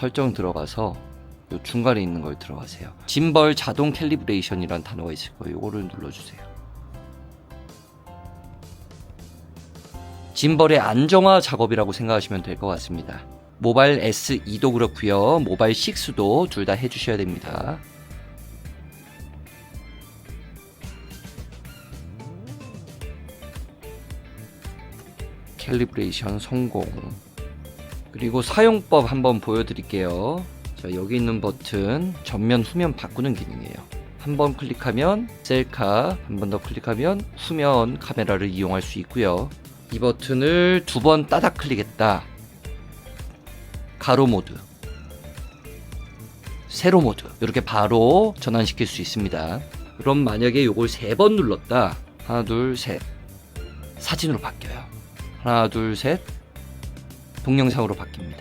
설정 들어가서 요 중간에 있는 걸 들어가세요. 짐벌 자동 캘리브레이션이란 단어가 있을 거예요. 이거를 눌러주세요. 짐벌의 안정화 작업이라고 생각하시면 될 것 같습니다. 모바일 S2도 그렇고요. 모바일 6도 둘 다 해주셔야 됩니다. 캘리브레이션 성공. 그리고 사용법 한번 보여드릴게요. 자, 여기 있는 버튼 전면 후면 바꾸는 기능이에요. 한 번 클릭하면 셀카, 한 번 더 클릭하면 후면 카메라를 이용할 수 있고요. 이 버튼을 두 번 따닥 클릭했다. 가로 모드, 세로 모드 이렇게 바로 전환시킬 수 있습니다. 그럼 만약에 이걸 세 번 눌렀다. 하나, 둘, 셋. 사진으로 바뀌어요. 하나, 둘, 셋. 동영상으로 바뀝니다.